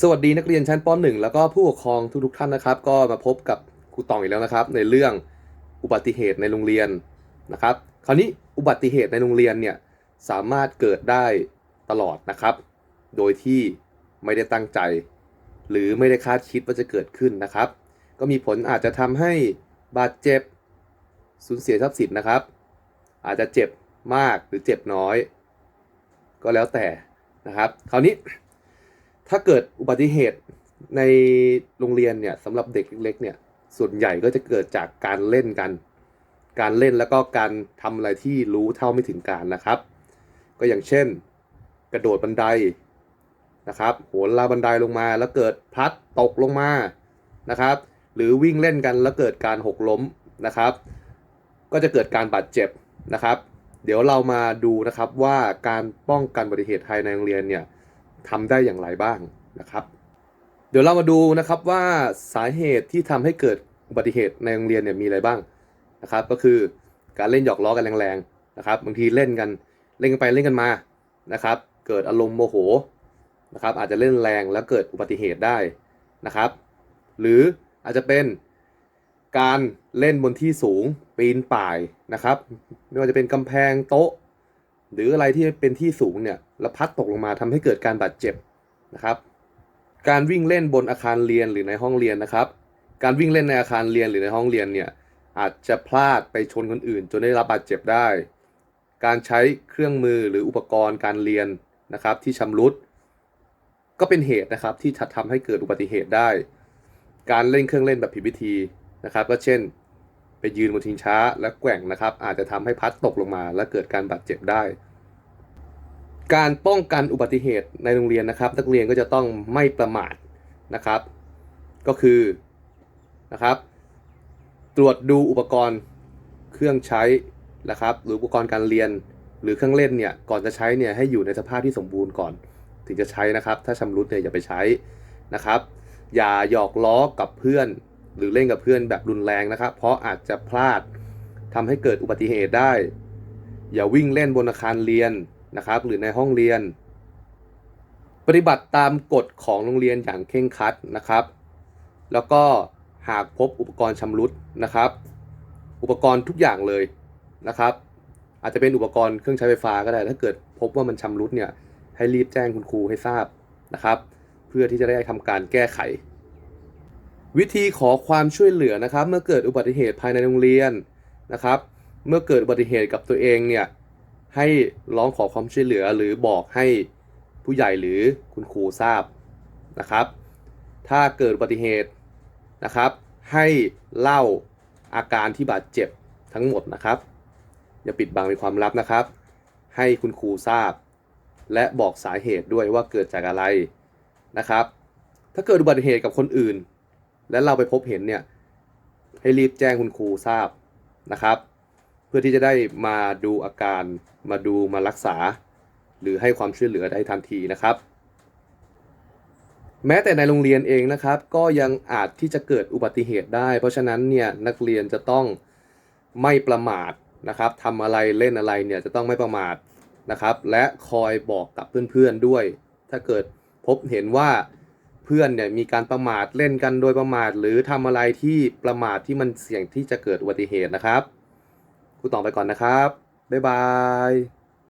สวัสดีนักเรียนชั้นป .1 แล้วก็ผู้ปกครองทุกๆท่านนะครับ ก็มาพบกับครูตองอีกแล้วนะครับ ในเรื่องอุบัติเหตุในโรงเรียนนะครับ คราวนี้อุบัติเหตุในโรงเรียนเนี่ยสามารถเกิดได้ตลอดนะครับ โดยที่ไม่ได้ตั้งใจ หรือไม่ได้คาดคิดว่าจะเกิดขึ้นนะครับ ก็มีผลอาจจะทำให้บาดเจ็บสูญเสียทรัพย์สินนะครับ อาจจะเจ็บมากหรือเจ็บน้อย ก็แล้วแต่นะครับ คราวนี้ ถ้าเกิดอุบัติเหตุในโรงเรียนเนี่ยสำหรับเด็กเล็กๆเนี่ยส่วนใหญ่ก็จะเกิดจากการเล่นกัน การเล่นแล้วก็การทำอะไรที่รู้เท่าไม่ถึงการนะครับ ก็อย่างเช่น กระโดดบันไดนะครับโหนราบันไดลงมาแล้วเกิดพลัดตกลงมานะครับ หรือวิ่งเล่นกันแล้วเกิดการหกล้มนะครับ ก็จะเกิดการบาดเจ็บนะครับ เดี๋ยวเรามาดูนะครับว่าการป้องกันอุบัติเหตุภายในโรงเรียนเนี่ย ทำได้อย่างไรบ้างนะครับ เดี๋ยวเรามาดูนะครับว่าสาเหตุที่ทำให้เกิดอุบัติเหตุในโรงเรียนเนี่ยมีอะไรบ้างนะครับ ก็คือการเล่นหยอกล้อกันแรงๆนะครับบางทีเล่นกันเล่นกันไปเล่นกันมานะครับ เกิดอารมณ์โมโหนะครับอาจจะเล่นแรงแล้วเกิดอุบัติเหตุได้นะครับ หรืออาจจะเป็นการเล่นบนที่สูงปีนป่ายนะครับ ไม่ว่าจะเป็นกำแพงโต๊ะ หรืออะไรที่เป็นที่สูงเนี่ยแล้วพัดตกลงมาทำให้เกิดการบาดเจ็บนะครับ การวิ่งเล่นบนอาคารเรียนหรือในห้องเรียนนะครับ การวิ่งเล่นในอาคารเรียนหรือในห้องเรียนเนี่ยอาจจะพลาดไปชนคนอื่น จนได้รับบาดเจ็บได้ การใช้เครื่องมือหรืออุปกรณ์การเรียนนะครับ ที่ชำรุด ก็เป็นเหตุนะครับที่ทำให้เกิดอุบัติเหตุได้ การเล่นเครื่องเล่นแบบผิดวิธีนะครับ ก็เช่น ไปยืนบนทิงช้าและแกว่งนะครับ อาจจะทำให้พัดตกลงมา และเกิดการบาดเจ็บได้ การป้องกันอุบัติเหตุในโรงเรียนนะครับ นักเรียนก็จะต้องไม่ประมาทนะครับ ก็คือนะครับ ตรวจดูอุปกรณ์เครื่องใช้นะครับ หรืออุปกรณ์การเรียนหรือเครื่องเล่นเนี่ยก่อนจะใช้เนี่ยให้อยู่ในสภาพที่สมบูรณ์ก่อน ถึงจะใช้นะครับ ถ้าชำรุดเนี่ยอย่าไปใช้นะครับ อย่าหยอกล้อกับเพื่อน หรือเล่นกับเพื่อนแบบรุนแรงนะครับ เพราะอาจจะพลาดทำให้เกิดอุบัติเหตุได้ อย่าวิ่งเล่นบนอาคารเรียนนะครับ หรือในห้องเรียน ปฏิบัติตามกฎของโรงเรียนอย่างเคร่งครัดนะครับ แล้วก็หากพบอุปกรณ์ชำรุดนะครับ อุปกรณ์ทุกอย่างเลยนะครับ อาจจะเป็นอุปกรณ์เครื่องใช้ไฟฟ้าก็ได้ ถ้าเกิดพบว่ามันชำรุดเนี่ยให้รีบแจ้งคุณครูให้ทราบนะครับ เพื่อที่จะได้ทำการแก้ไข วิธีขอความช่วยเหลือนะครับ เมื่อเกิดอุบัติเหตุภายในโรงเรียนนะครับ เมื่อเกิดอุบัติเหตุกับตัวเองเนี่ยให้ร้องขอความช่วยเหลือหรือบอกให้ผู้ใหญ่หรือคุณครูทราบนะครับ ถ้าเกิดอุบัติเหตุนะครับ ให้เล่าอาการที่บาดเจ็บทั้งหมดนะครับ อย่าปิดบังเป็นความลับนะครับ ให้คุณครูทราบ และบอกสาเหตุด้วยว่าเกิดจากอะไรนะครับ ถ้าเกิดอุบัติเหตุกับคนอื่น และเราไปพบเห็นเนี่ยให้รีบแจ้งคุณครูทราบนะครับ เพื่อที่จะได้มาดูอาการมาดูมารักษา หรือให้ความช่วยเหลือได้ทันทีนะครับ แม้แต่ในโรงเรียนเองนะครับ ก็ยังอาจที่จะเกิดอุบัติเหตุได้ เพราะฉะนั้นเนี่ยนักเรียนจะต้องไม่ประมาทนะครับทำอะไรเล่นอะไรเนี่ยจะต้องไม่ประมาทนะครับ และคอยบอกกับเพื่อนๆด้วย ถ้าเกิดพบเห็นว่า เพื่อนเนี่ยมีการประมาทเล่นกันโดยประมาท หรือทำอะไรที่ประมาทที่มันเสี่ยงที่จะเกิดอุบัติเหตุนะครับครูต่อไปก่อนนะครับ บ๊ายบาย